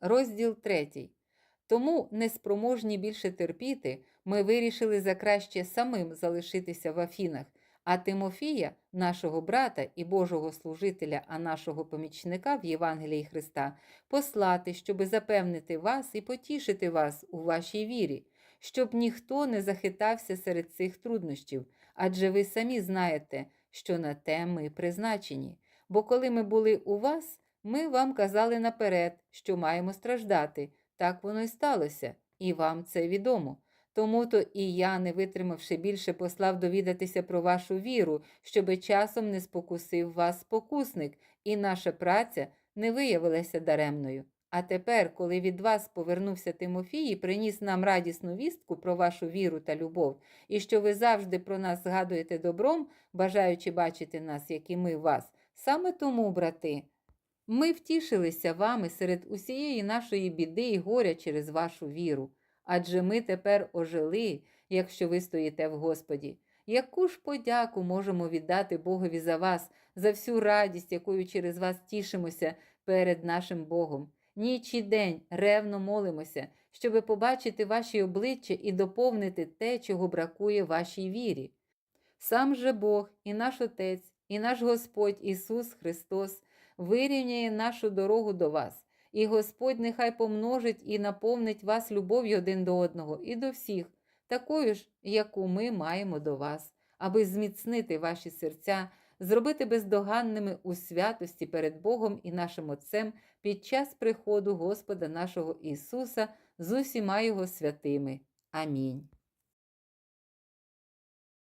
Розділ 3. Тому, неспроможні більше терпіти, ми вирішили за краще самим залишитися в Афінах, а Тимофія, нашого брата і Божого служителя, а нашого помічника в Євангелії Христа, послати, щоби запевнити вас і потішити вас у вашій вірі, щоб ніхто не захитався серед цих труднощів, адже ви самі знаєте, що на те ми призначені. Бо коли ми були у вас, ми вам казали наперед, що маємо страждати. Так воно й сталося, і вам це відомо. Тому то і я, не витримавши більше, послав довідатися про вашу віру, щоби часом не спокусив вас спокусник, і наша праця не виявилася даремною. А тепер, коли від вас повернувся Тимофій і приніс нам радісну вістку про вашу віру та любов, і що ви завжди про нас згадуєте добром, бажаючи бачити нас, як і ми вас, саме тому, брати, ми втішилися вами серед усієї нашої біди і горя через вашу віру, адже ми тепер ожили, якщо ви стоїте в Господі. Яку ж подяку можемо віддати Богові за вас, за всю радість, якою через вас тішимося перед нашим Богом? Ніч і день ревно молимося, щоби побачити ваші обличчя і доповнити те, чого бракує вашій вірі. Сам же Бог і наш Отець, і наш Господь Ісус Христос вирівняє нашу дорогу до вас, і Господь нехай помножить і наповнить вас любов'ю один до одного і до всіх, такою ж, яку ми маємо до вас, аби зміцнити ваші серця, зробити бездоганними у святості перед Богом і нашим Отцем під час приходу Господа нашого Ісуса з усіма Його святими. Амінь.